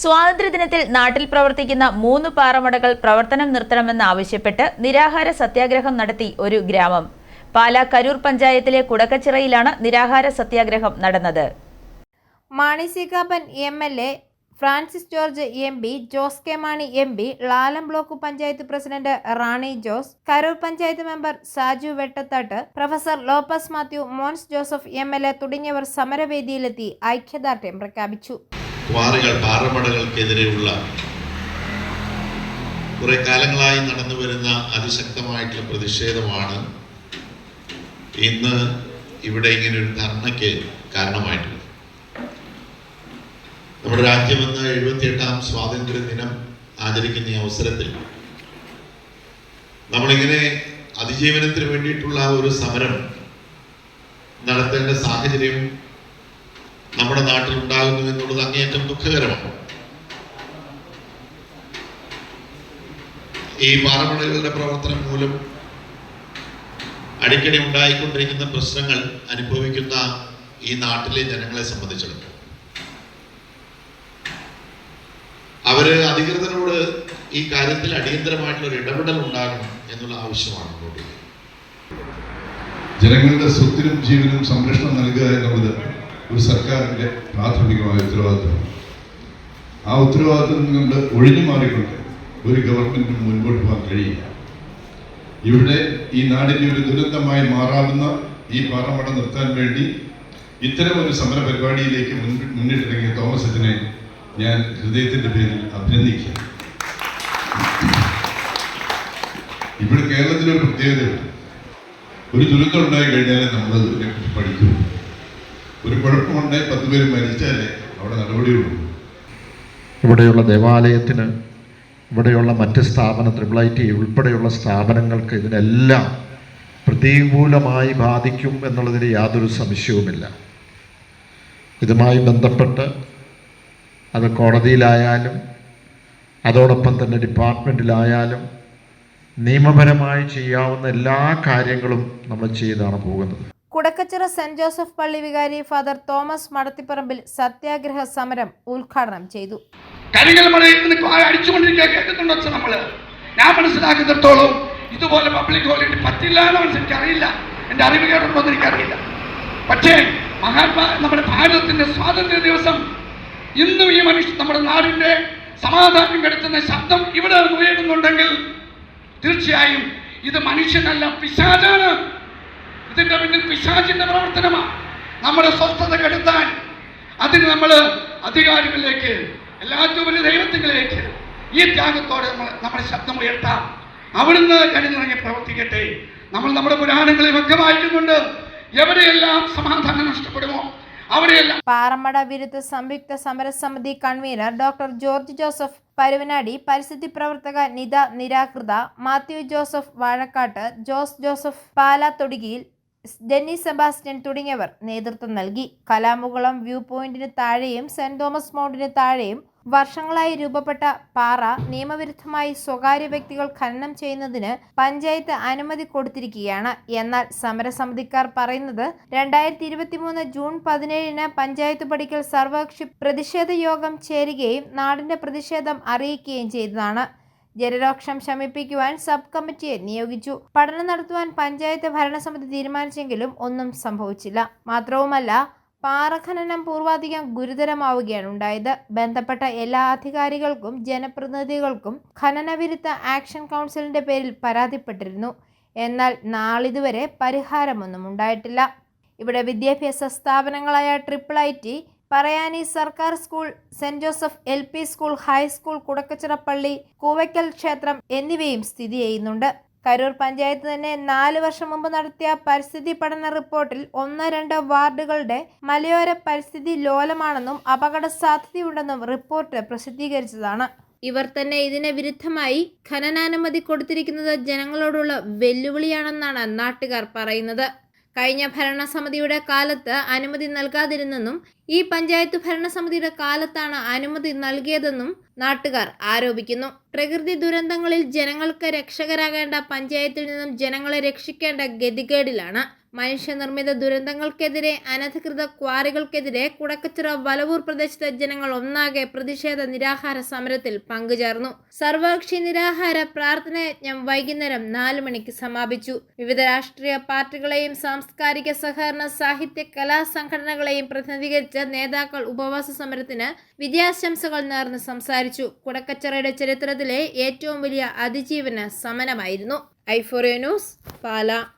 സ്വാതന്ത്ര്യദിനത്തിൽ നാട്ടിൽ പ്രവർത്തിക്കുന്ന മൂന്ന് പാറമടകൾ പ്രവർത്തനം നിർത്തണമെന്നാവശ്യപ്പെട്ട് നിരാഹാര സത്യാഗ്രഹം നടത്തി ഒരു ഗ്രാമം. പാലാ കരൂർ പഞ്ചായത്തിലെ കുടക്കച്ചിറയിലാണ് നിരാഹാര സത്യാഗ്രഹം നടന്നത്. Mani C Kappan M L A Francis George M P Jose K Mani M P Lalam block panchayat president Rani Jose Karoor panchayat member Saju Vettathattu professor Lopez Mathew Mons Joseph M L A തുടങ്ങിയവർ സമരവേദിയിലെത്തി ഐക്യദാർഢ്യം പ്രഖ്യാപിച്ചു. ക്വാറികൾ പാറമടകൾക്കെതിരെയുള്ള കുറെ കാലങ്ങളായി നടന്നു വരുന്ന അതിശക്തമായിട്ടുള്ള പ്രതിഷേധമാണ് ഇന്ന് ഇവിടെ ഇങ്ങനെ ഒരു ധർണയ്ക്ക് കാരണമായിട്ടുള്ളത്. നമ്മുടെ രാജ്യം ഇന്ന് എഴുപത്തിയെട്ടാം സ്വാതന്ത്ര്യ ദിനം ആചരിക്കുന്ന ഈ അവസരത്തിൽ നമ്മളിങ്ങനെ അതിജീവനത്തിന് വേണ്ടിയിട്ടുള്ള ഒരു സമരം നടത്തേണ്ട സാഹചര്യം നമ്മുടെ നാട്ടിൽ ഉണ്ടാകുന്നു എന്നുള്ളത് അങ്ങേയറ്റം ദുഃഖകരമാണ്. ഈ പാറമണലുകളുടെ പ്രവർത്തനം മൂലം അടിക്കടി ഉണ്ടായിക്കൊണ്ടിരിക്കുന്ന പ്രശ്നങ്ങൾ അനുഭവിക്കുന്ന ഈ നാട്ടിലെ ജനങ്ങളെ സംബന്ധിച്ചിടത്തോളം. അവർ അധികൃതരോട് ഈ കാര്യത്തിൽ അടിയന്തരമായിട്ടുള്ള ഒരു ഇടപെടൽ ഉണ്ടാകണം എന്നുള്ള ആവശ്യമാണ് ജനങ്ങളുടെ സ്വത്തിനും ജീവനും സംരക്ഷണം നൽകുക എന്നുള്ളത് ഒരു സർക്കാരിന്റെ പ്രാഥമികമായ ഉത്തരവാദിത്തമാണ് ആ ഉത്തരവാദിത്തം കൊണ്ട് ഒഴിഞ്ഞു മാറിക്കൊണ്ട് ഒരു ഗവൺമെന്റിനും മുൻപോട്ട് പോകാൻ കഴിയില്ല. ഇവിടെ ഈ നാടിന്റെ ഒരു ദുരന്തമായി മാറാവുന്ന ഈ പാറമട നിർത്താൻ വേണ്ടി ഇത്തരം ഒരു സമര പരിപാടിയിലേക്ക് മുന്നിട്ടിറങ്ങിയ തോമസ് ഞാൻ ഹൃദയത്തിന്റെ പേരിൽ അഭിനന്ദിക്കുക ഇവിടെ കേരളത്തിലൊരു പ്രത്യേകതയുണ്ട്. ഒരു ദുരന്തം ഉണ്ടായി കഴിഞ്ഞാലേ നമ്മൾ അതിനെക്കുറിച്ച് പഠിക്കൂ. ഒരു കുഴപ്പമുണ്ടായി പത്ത് പേര് മരിച്ചാലേ അവിടെ നടപടിയുള്ളൂ ഇവിടെയുള്ള ദേവാലയത്തിന് ഇവിടെയുള്ള മറ്റ് സ്ഥാപന ത്രിപിൾ ഐ ടി ഉൾപ്പെടെയുള്ള സ്ഥാപനങ്ങൾക്ക് ഇതിനെല്ലാം പ്രതികൂലമായി ബാധിക്കും എന്നുള്ളതിൽ യാതൊരു സംശയവുമില്ല. ഇതുമായി ബന്ധപ്പെട്ട് അത് കോടതിയിലായാലും അതോടൊപ്പം തന്നെ ഡിപ്പാർട്ട്മെന്റിലായാലും നിയമപരമായി ചെയ്യാവുന്ന എല്ലാ കാര്യങ്ങളും നമ്മൾ ചെയ്താണ് പോകുന്നത്. കുടക്കച്ചിറ സെന്റ് ജോസഫ് പള്ളി വികാരി ഫാദർ തോമസ് മടത്തിപ്പറമ്പിൽ സത്യാഗ്രഹ സമരം ഉദ്ഘാടനം ചെയ്തു. കരികൾ അടിച്ചുകൊണ്ടിരിക്കുക കേട്ടിട്ടുണ്ടോ നമ്മൾ? ഞാൻ മനസ്സിലാക്കുന്നിടത്തോളം ഇതുപോലെ പബ്ലിക് ഹോളിഡേ പറ്റില്ല എന്ന് മനസ്സിൽ അറിയില്ല. എന്റെ അറിവ് കേട്ടിട്ടുണ്ടോ എനിക്കറിയില്ല. പക്ഷേ മഹാത്മാ നമ്മുടെ ഭാരതത്തിന്റെ സ്വാതന്ത്ര്യ ദിവസം ഇന്നും ഈ മനുഷ്യ നമ്മുടെ നാടിന്റെ സമാധാനം കെടുത്തുന്ന ശബ്ദം ഇവിടെ ഉയരുന്നുണ്ടെങ്കിൽ തീർച്ചയായും ഇത് മനുഷ്യനല്ല പിശാചാണ്. ഇതിന്റെ പിന്നിൽ പിശാചിന്റെ പ്രവർത്തനമാണ് നമ്മുടെ സ്വസ്ഥത കെടുത്താൻ അതിന് നമ്മൾ അധികാരികളിലേക്ക് എല്ലാറ്റും വലിയ ദൈവത്തിലേക്ക് ഈ ത്യാഗത്തോടെ നമ്മൾ നമ്മുടെ ശബ്ദം ഉയർത്താം. അവിടുന്ന് കരുന്നിറങ്ങി പ്രവർത്തിക്കട്ടെ. നമ്മൾ നമ്മുടെ പുരാണങ്ങളിൽ ഒക്കെ വായിക്കുന്നുണ്ട് എവിടെയെല്ലാം സമാധാനം നഷ്ടപ്പെടുമോ അവിടെയെല്ലാം പാറമട വിരുദ്ധ സംയുക്ത സമരസമിതി കൺവീനർ ഡോക്ടർ ജോർജ് ജോസഫ് പരുവനാടി പരിസ്ഥിതി പ്രവർത്തക നിത നിരാകൃത മാത്യു ജോസഫ് വാഴക്കാട്ട് ജോസ് ജോസഫ് പാലാത്തൊടുകിയിൽ ഡെന്നി സെബാസ്റ്റ്യൻ തുടങ്ങിയവർ നേതൃത്വം നൽകി. കലാമുകുളം വ്യൂ പോയിന്റിന് താഴെയും സെന്റ് തോമസ് മൗണ്ടിന് താഴെയും വർഷങ്ങളായി രൂപപ്പെട്ട പാറ നിയമവിരുദ്ധമായി സ്വകാര്യ വ്യക്തികൾ ഖനനം ചെയ്യുന്നതിന് പഞ്ചായത്ത് അനുമതി കൊടുത്തിരിക്കുകയാണ്. എന്നാൽ സമരസമിതിക്കാർ പറയുന്നത് രണ്ടായിരത്തി ഇരുപത്തിമൂന്ന് ജൂൺ പതിനേഴിന് പഞ്ചായത്ത് പടിക്കൽ സർവകക്ഷി പ്രതിഷേധ യോഗം ചേരുകയും നാടിന്റെ പ്രതിഷേധം അറിയിക്കുകയും ചെയ്തതാണ്. ജനരോക്ഷം ശമിപ്പിക്കുവാൻ സബ് കമ്മിറ്റിയെ നിയോഗിച്ചു. പഠനം നടത്തുവാൻ പഞ്ചായത്ത് ഭരണസമിതി തീരുമാനിച്ചെങ്കിലും ഒന്നും സംഭവിച്ചില്ല. മാത്രവുമല്ല പാറഖനനം പൂർവാധികം ഗുരുതരമാവുകയാണ് ഉണ്ടായത്. ബന്ധപ്പെട്ട എല്ലാ അധികാരികൾക്കും ജനപ്രതിനിധികൾക്കും ഖനനവിരുദ്ധ ആക്ഷൻ കൗൺസിലിന്റെ പേരിൽ പരാതിപ്പെട്ടിരുന്നു. എന്നാൽ നാളിതുവരെ പരിഹാരമൊന്നും ഉണ്ടായിട്ടില്ല. ഇവിടെ വിദ്യാഭ്യാസ സ്ഥാപനങ്ങളായ ട്രിപ്പിൾ ഐ ടി പറയാനി സർക്കാർ school saint Joseph L P school high school കുടക്കച്ചിറപ്പള്ളി കൂവയ്ക്കൽ ക്ഷേത്രം എന്നിവയും സ്ഥിതി ചെയ്യുന്നുണ്ട്. കരൂർ പഞ്ചായത്ത് തന്നെ നാല് വർഷം മുമ്പ് നടത്തിയ പരിസ്ഥിതി പഠന റിപ്പോർട്ടിൽ ഒന്ന് രണ്ട് വാർഡുകളുടെ മലയോര പരിസ്ഥിതി ലോലമാണെന്നും അപകട സാധ്യതയുണ്ടെന്നും റിപ്പോർട്ട് പ്രസിദ്ധീകരിച്ചതാണ്. ഇവർ തന്നെ ഇതിനെ വിരുദ്ധമായി ഖനനാനുമതി കൊടുത്തിരിക്കുന്നത് ജനങ്ങളോടുള്ള വെല്ലുവിളിയാണെന്നാണ് നാട്ടുകാർ പറയുന്നത്. കഴിഞ്ഞ ഭരണസമിതിയുടെ കാലത്ത് അനുമതി നൽകാതിരുന്നെന്നും ഈ പഞ്ചായത്ത് ഭരണസമിതിയുടെ കാലത്താണ് അനുമതി നൽകിയതെന്നും നാട്ടുകാർ ആരോപിക്കുന്നു. പ്രകൃതി ദുരന്തങ്ങളിൽ ജനങ്ങൾക്ക് രക്ഷകരാകേണ്ട പഞ്ചായത്തിൽ നിന്നും ജനങ്ങളെ രക്ഷിക്കേണ്ട ഗതികേടിലാണ്. മനുഷ്യനിർമ്മിത ദുരന്തങ്ങൾക്കെതിരെ അനധികൃത ക്വാറികൾക്കെതിരെ കുടക്കച്ചിറ വലവൂർ പ്രദേശത്തെ ജനങ്ങൾ ഒന്നാകെ പ്രതിഷേധ നിരാഹാര സമരത്തിൽ പങ്കുചേർന്നു. സർവകക്ഷി നിരാഹാര പ്രാർത്ഥനായജ്ഞം വൈകുന്നേരം നാല് മണിക്ക് സമാപിച്ചു. വിവിധ രാഷ്ട്രീയ പാർട്ടികളെയും സാംസ്കാരിക സഹകരണ സാഹിത്യ കലാ സംഘടനകളെയും പ്രതിനിധീകരിച്ച് നേതാക്കൾ ഉപവാസ സമരത്തിന് വിജയാശംസകൾ നേർന്ന് സംസാരിച്ചു. കുടക്കച്ചറയുടെ ചരിത്രത്തിലെ ഏറ്റവും വലിയ അതിജീവന സമരമായിരുന്നു ഐഫോറിയ ന്യൂസ് പാല.